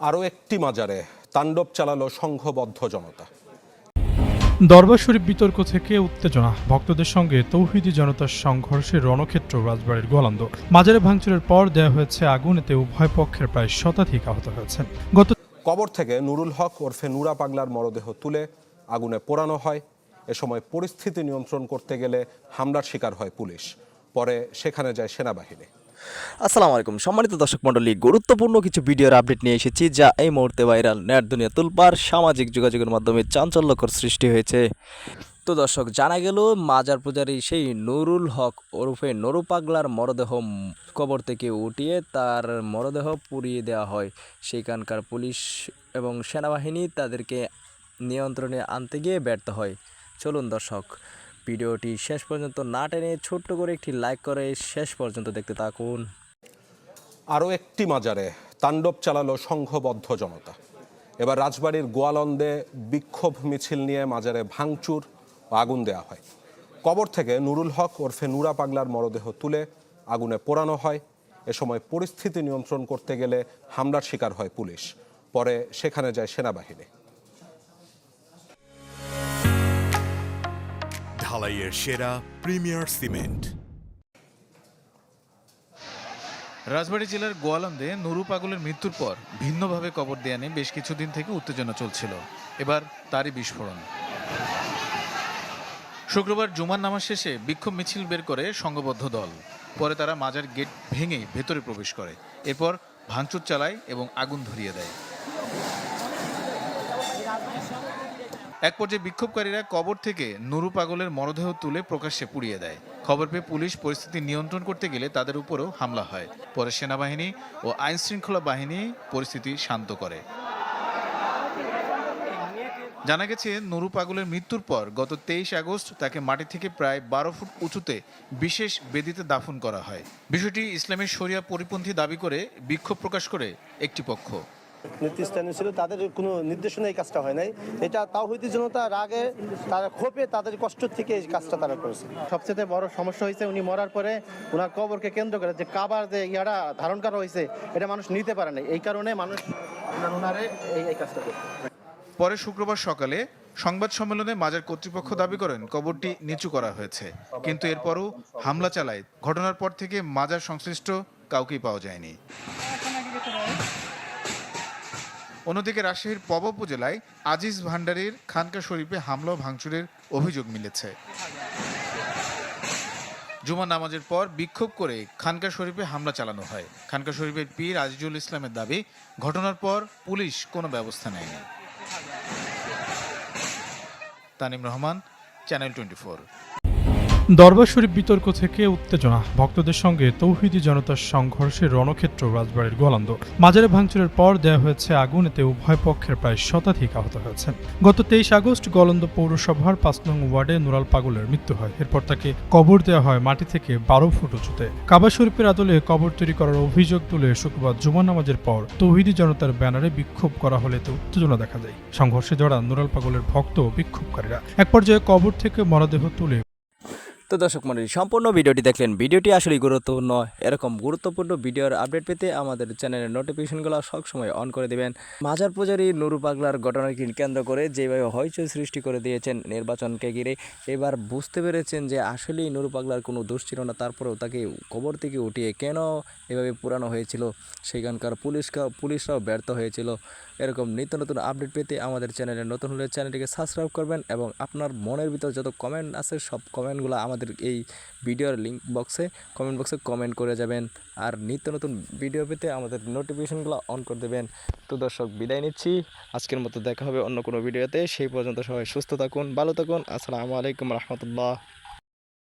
আরও একটি মাজারে তাণ্ডব চালালো সংঘবদ্ধ জনতা। দরবার শরীফ বিতর্ক থেকে উত্তেজনা। ভক্তদের সঙ্গে তৌহিদি জনতার সংঘর্ষের রণক্ষেত্র রাজবাড়ির গোলান্দ মাজারে ভাঙচুরের পর দেয়া হয়েছে আগুন এতে উভয় পক্ষের প্রায় শতাধিক আহত হয়েছেন। গত কবর থেকে নুরুল হক ওরফে নুরা পাগলার মরদেহ তুলে আগুনে পোড়ানো হয়। এ সময় পরিস্থিতি নিয়ন্ত্রণ করতে গেলে হামলার শিকার হয় পুলিশ। পরে সেখানে যায় সেনাবাহিনী। আসসালামু আলাইকুম। সম্মানিত দর্শক মণ্ডলী, গুরুত্বপূর্ণ কিছু ভিডিওর আপডেট নিয়ে এসেছি যা এই মুহূর্তে ভাইরাল। নেট দুনিয়া তুলপার সামাজিক যোগাযোগের মাধ্যমে চাঞ্চল্যকর সৃষ্টি হয়েছে। তো দর্শক, জানা গেল, মাজার পূজারি সেই নুরুল হক ওরফে নরু পাগলার মরদেহ কবর থেকে উঠিয়ে তার মরদেহ পুড়িয়ে দেওয়া হয়। সেখানকার পুলিশ এবং সেনাবাহিনী তাদেরকে নিয়ন্ত্রণে আনতে গিয়ে ব্যর্থ হয়। চলুন দর্শক ভিডিওটি শেষ পর্যন্ত না টেনে ছোট্ট করে একটি লাইক করে শেষ পর্যন্ত দেখতে থাকুন। আরও একটি মাজারে তাণ্ডব চালালো সংঘবদ্ধ জনতা। এবার রাজবাড়ির গোয়ালন্দে বিক্ষোভ মিছিল নিয়ে মাজারে ভাঙচুর ও আগুন দেওয়া হয়। কবর থেকে নুরুল হক ওরফে নুরা পাগলার মরদেহ তুলে আগুনে পোড়ানো হয়। এ সময় পরিস্থিতি নিয়ন্ত্রণ করতে গেলে হামলার শিকার হয় পুলিশ। পরে সেখানে যায় সেনাবাহিনী। ঢালাইয়ের সেরা প্রিমিয়ার সিমেন্ট। রাজবাড়ী জেলার গোয়ালন্দে নুরু পাগলের মৃত্যুর পর ভিন্নভাবে কবর দেয়া নিয়ে বেশ কিছুদিন থেকে উত্তেজনা চলছিল। এবার তারই বিস্ফোরণ। শুক্রবার জুমার নামাজ শেষে বিক্ষোভ মিছিল বের করে সংঘবদ্ধ দল। পরে তারা মাজার গেট ভেঙে ভেতরে প্রবেশ করে। এরপর ভাঙচুর চালায় এবং আগুন ধরিয়ে দেয়। এক পর্যায়ে বিক্ষোভকারীরা কবর থেকে নুরু পাগলের মরদেহ তুলে প্রকাশ্যে পুড়িয়ে দেয়। খবর পেয়ে পুলিশ পরিস্থিতি নিয়ন্ত্রণ করতে গেলে তাদের উপরও হামলা হয়। পরে সেনাবাহিনী ও আইন শৃঙ্খলা বাহিনী পরিস্থিতি শান্ত করে। জানা গেছে, নুরু পাগলের মৃত্যুর পর গত তেইশ আগস্ট তাকে মাটি থেকে প্রায় বারো ফুট উঁচুতে বিশেষ বেদিতে দাফন করা হয়। বিষয়টি ইসলামের শরিয়া পরিপন্থী দাবি করে বিক্ষোভ প্রকাশ করে একটি পক্ষ। নেতৃস্থানীয় ছিল তাদের কোনো নির্দেশনা এই কাজটা হয় নাই। এটা তাও হইতে জনতা রাগে তারা ক্ষোভে তাদের কষ্ট থেকে এই কাজটা তারা করেছে। সবচেয়ে বড় সমস্যা হয়েছে উনি মরার পরে ওনার কবরকে কেন্দ্র করে যে কাবার যে ইয়াটা ধারণ করা হয়েছে এটা মানুষ নিতে পারে না এই কারণে মানুষ ওনারে এই এই কাজটা পরে শুক্রবার সকালে সংবাদ সম্মেলনে মাজার কর্তৃপক্ষ দাবি করেন কবরটি নিচু করা হয়েছে। কিন্তু এরপরও হামলা চালায়। ঘটনার পর থেকে মাজার সংশ্লিষ্ট কাউকেই পাওয়া যায়নি। অন্যদিকে রাজশাহীর পব উপজেলায় আজিজ ভান্ডারীর খানকা শরীফে হামলা ভাঙচুরের অভিযোগ মিলেছে। জুমা নামাজের পর বিক্ষোভ করে খানকা শরীফে হামলা চালানো হয়। খানকা শরীফের পীর আজিজুল ইসলামের দাবি, ঘটনার পর পুলিশ কোনো ব্যবস্থা নেয়নি। তানিম রহমান চ্যানেল টোয়েন্টি দরবার শরীফ বিতর্ক থেকে উত্তেজনা। ভক্তদের সঙ্গে তৌহিদি জনতার সংঘর্ষে রণক্ষেত্র রাজবাড়ির গোলান্দ মাজারে ভাঙচুরের পর দেয়া হয়েছে আগুন, এতে উভয় পক্ষের প্রায় শতাধিক আহত হয়েছেন। গত তেইশ আগস্ট গোলন্দ পৌরসভার পাঁচ নং ওয়ার্ডে নুরাল পাগলের মৃত্যু হয়। এরপর তাকে কবর দেওয়া হয় মাটি থেকে বারো ফুট উঁচুতে। কাবা শরীফের আদলে কবর তৈরি করার অভিযোগ তুলে শুক্রবার জুমা নামাজের পর তৌহিদি জনতার ব্যানারে বিক্ষোভ করা হলে তো উত্তেজনা দেখা যায়। সংঘর্ষে জড়ান নুরাল পাগলের ভক্ত বিক্ষোভকারীরা। এক পর্যায়ে কবর থেকে মরদেহ তুলে তো দর্শক মন্ডলী, সম্পূর্ণ ভিডিওটি দেখলেন। ভিডিওটি আসলে গুরুত্বপূর্ণ। এরকম গুরুত্বপূর্ণ ভিডিওর আপডেট পেতে আমাদের চ্যানেলের নোটিফিকেশনগুলো সবসময় অন করে দিবেন। মাজার পূজারি নুরু পাগলার ঘটনাকে কেন্দ্র করে যেভাবে হইচই সৃষ্টি করে দিয়েছেন নির্বাচনকে ঘিরে এবার বুঝতে পেরেছেন যে আসলেই নুরু পাগলার কোনো দোষ ছিল না, তারপরেও তাকে কবর থেকে উঠিয়ে কেন এভাবে পুরানো হয়েছিল? সেখানকার পুলিশ পুলিশরাও ব্যর্থ হয়েছিল। এরকম নিত্য নতুন আপডেট পেতে আমাদের চ্যানেলে নতুন হলে চ্যানেলটিকে সাবস্ক্রাইব করবেন এবং আপনার মনের ভিতর যত কমেন্ট আছে, সব কমেন্টগুলো আমাদের এই ভিডিওর লিঙ্ক বক্সে কমেন্ট বক্সে কমেন্ট করে যাবেন। আর নিত্য নতুন ভিডিও পেতে আমাদের নোটিফিকেশনগুলো অন করে দেবেন। তো দর্শক, বিদায় নিচ্ছি। আজকের মতো দেখা হবে অন্য কোনো ভিডিওতে সেই পর্যন্ত সবাই সুস্থ থাকুন, ভালো থাকুন। আসসালামু আলাইকুম রহমতুল্লাহ।